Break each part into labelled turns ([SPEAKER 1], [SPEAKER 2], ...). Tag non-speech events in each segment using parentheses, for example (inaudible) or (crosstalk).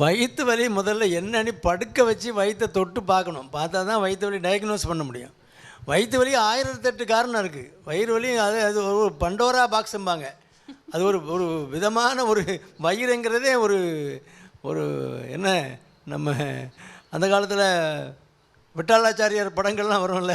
[SPEAKER 1] வயிற்று வலி முதல்ல என்னன்னு படுக்க வச்சு வயிற்றை தொட்டு பார்க்கணும். பார்த்தா தான் வயிற்று வலி டயக்னோஸ் பண்ண முடியும். வயிற்று வலி ஆயிரத்தெட்டு காரணம் இருக்குது வயிறு வலி அது அது ஒரு பண்டோரா பாக்ஸும்பாங்க அது ஒரு ஒரு விதமான ஒரு வயிறுங்கிறதே ஒரு ஒரு என்ன நம்ம அந்த காலத்தில் விட்டாலாச்சாரியார் படங்கள்லாம் வரும்ல.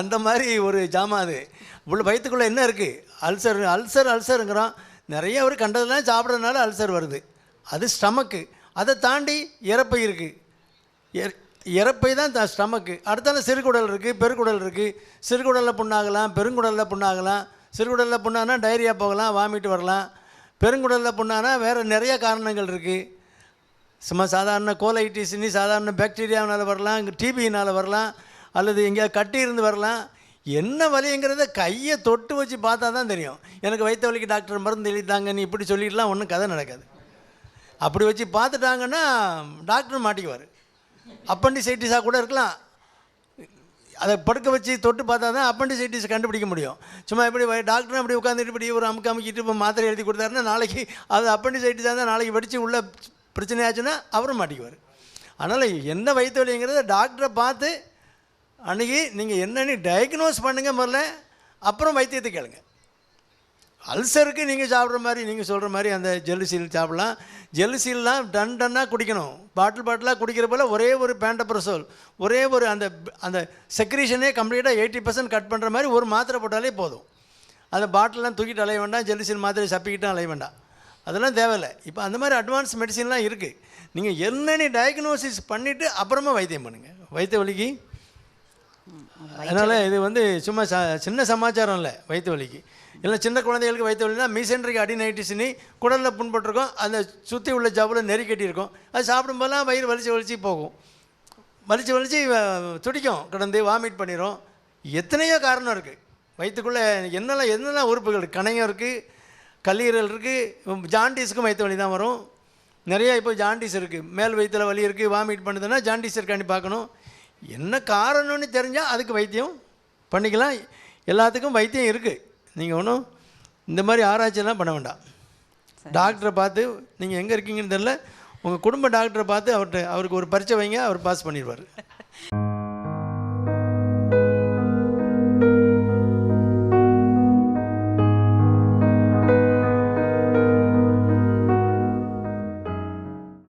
[SPEAKER 1] அந்த மாதிரி ஒரு ஜாமான் அது. உள்ள வயிற்றுக்குள்ளே என்ன இருக்குது அல்சர் அல்சர் அல்சருங்கிறோம். நிறைய ஒரு கண்டதெல்லாம் சாப்பிட்றதுனால அல்சர் வருது. அது ஸ்டமக்கு. அதை தாண்டி இறப்பை இருக்குது இறப்பை தான் த ஸ்டமக்கு. அடுத்தால சிறுகுடல் இருக்குது பெருக்குடல் இருக்குது சிறுகுடலில் புண்ணாகலாம் பெருங்குடலில் புண்ணாகலாம். சிறுகுடலில் புண்ணானா டைரியா போகலாம் வாமிட் வரலாம். பெருங்குடலில் புண்ணானா வேறு நிறைய காரணங்கள் இருக்குது சும்மா சாதாரண கோலைட்டிஸ்னி சாதாரண பாக்டீரியாவினால் வரலாம் டிபியினால் வரலாம் அல்லது எங்கேயாவது கட்டி இருந்து வரலாம். என்ன வலிங்கிறத கையை தொட்டு வச்சு பார்த்தா தான் தெரியும். எனக்கு வயிற்று வலிக்கு டாக்டர் மருந்து எழுதிட்டாங்க நீ இப்படி சொல்லிட்டுலாம் ஒன்றும் கதை நடக்காது. அப்படி வச்சு பார்த்துட்டாங்கன்னா டாக்டர் மாட்டிக்குவார். அப்பண்டிசைட்டிஸாக கூட இருக்கலாம். அதை படுக்க வச்சு தொட்டு பார்த்தா தான் அப்பண்டிசைட்டிஸ் கண்டுபிடிக்க முடியும். சும்மா இப்படி டாக்டரும் அப்படி உட்காந்துட்டு இப்படி ஒரு அமுக்கு அமுக்கிட்டு இப்போ மாத்திரை எழுதி கொடுத்தாருன்னா நாளைக்கு அது அப்பண்டிசைட்டிஸாக இருந்தால் நாளைக்கு வடித்து உள்ள பிரச்சனை ஆச்சுன்னா அவரும் மாட்டிக்குவார். அதனால் என்ன வயிற்று வலிங்கிறத டாக்டரை பார்த்து அன்றைக்கி நீங்கள் என்னென்னு டயக்னோஸ் பண்ணுங்கள் முதல்ல. அப்புறம் வைத்தியத்தை கேளுங்க. அல்சருக்கு நீங்கள் சாப்பிட்ற மாதிரி நீங்கள் சொல்கிற மாதிரி அந்த ஜெல்லுசீல் சாப்பிடலாம். ஜெல்லுசீல்லாம் டன் டன்னாக குடிக்கணும். பாட்டில் பாட்டிலாக குடிக்கிற போல் ஒரே ஒரு பேண்டப்ரசோல் ஒரே ஒரு அந்த அந்த செக்ரீஷனே கம்ப்ளீட்டாக எயிட்டி பர்சன்ட் கட் பண்ணுற மாதிரி ஒரு மாத்திரை போட்டாலே போதும். அந்த பாட்டிலெலாம் தூக்கிட்டு அலைய வேண்டாம் ஜெல்லுசீல் மாத்திரை சப்பிக்கிட்டால் அலைய வேண்டாம். அதெல்லாம் தேவையில்லை. இப்போ அந்த மாதிரி அட்வான்ஸ் மெடிசின்லாம் இருக்குது நீங்கள் என்னென்ன டயக்னோசிஸ் பண்ணிவிட்டு அப்புறமா வைத்தியம் பண்ணுங்கள் வைத்திய வலிக்கு அதனால் இது வந்து சும்மா ச சின்ன சமாச்சாரம் இல்லை வயிற்று வலிக்கு. இல்லை சின்ன குழந்தைகளுக்கு வயிற்று வலினா மீசென்ட்ரிக் அடினைட்டிஸ்னு குடலில் புண்பட்டிருக்கும் அந்த சுற்றி உள்ள ஜவ்வில் நெறி கட்டியிருக்கும். அது சாப்பிடும்போதெல்லாம் வயிறு வலிச்சு வலிச்சு போகும். வலிச்சு வலிச்சு துடிக்கும். கிடந்து வாமிட் பண்ணிடும் எத்தனையோ காரணம் இருக்குது வயிற்றுக்குள்ளே என்னெல்லாம் என்னெல்லாம் உறுப்புகள் கணையம் இருக்குது கல்லீரல் இருக்குது ஜாண்டிஸுக்கும் வயிற்று வலி தான் வரும். நிறையா இப்போ ஜாண்டிஸ் இருக்குது மேல் வயிற்றில் வலி இருக்குது வாமிட் பண்ணுதுன்னா ஜாண்டிஸ் இருக்கான்னு பார்க்கணும். என்ன காரணம்னு தெரிஞ்சால் அதுக்கு வைத்தியம் பண்ணிக்கலாம். எல்லாத்துக்கும் வைத்தியம் இருக்குது நீங்கள் ஒன்றும் இந்த மாதிரி ஆராய்ச்சியெல்லாம் பண்ண வேண்டாம். டாக்டரை பார்த்து நீங்கள் எங்கே இருக்கீங்கன்னு தெரில உங்கள் குடும்ப டாக்டரை பார்த்து அவர்கிட்ட அவருக்கு ஒரு பரிச்சை வைங்க அவர் பாஸ் பண்ணிடுவார். (laughs)